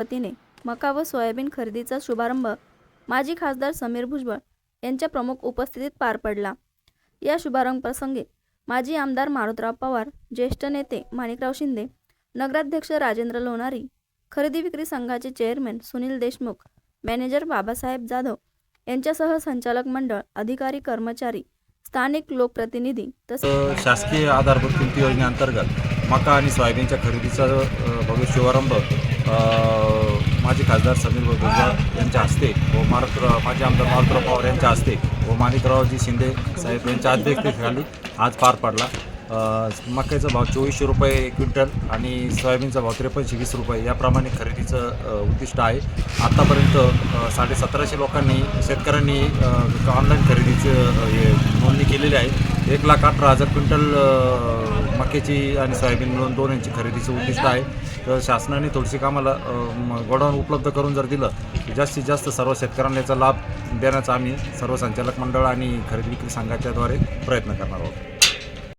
वतीने मका व सोयाबीन खरेदीचा शुभारंभ माजी खासदार समीर भुजबळ यांच्या प्रमुख उपस्थितीत पार पडला. या शुभारंभ प्रसंगी माजी आमदार मारुतराव पवार ज्येष्ठ नेते माणिकराव शिंदे नगराध्यक्ष राजेंद्र लोणारी खरेदी विक्री संघाचे चेअरमॅन सुनील देशमुख मॅनेजर बाबासाहेब जाधव यांच्यासह संचालक मंडळ अधिकारी कर्मचारी स्थानिक लोकप्रतिनिधी तसेच शासकीय आधारभूत किमती योजनेअंतर्गत मका आणि सोयाबीनच्या खरेदीचा भव्य शुभारंभ माझे माजी खासदार समीर भुजबळ यांच्या हस्ते व महाराष्ट्र माजी आमदार मारुतराव पवार यांच्या हस्ते व माणिकरावजी शिंदे साहेब यांच्या अध्यक्षतेखाली आज पार पडला. मक्याचा भाव चोवीसशे रुपये क्विंटल आणि सोयाबीनचा भाव त्रेपन्नशे वीस रुपये याप्रमाणे खरेदीचं उद्दिष्ट आहे. आत्तापर्यंत साडेसतराशे लोकांनी शेतकऱ्यांनी ऑनलाईन खरेदीचं हे नोंदणी केलेली आहे. एक लाख अठरा हजार क्विंटल मक्याची आणि सोयाबीन मिळून दोन यांची खरेदीचं उद्दिष्ट आहे. तर शासनाने थोडीशी कामाला गोडाऊन उपलब्ध करून जर दिलं तर जास्तीत जास्त सर्व शेतकऱ्यांना याचा लाभ देण्याचा आम्ही सर्व संचालक मंडळ आणि खरेदी विक्री संघाच्याद्वारे प्रयत्न करणार आहोत.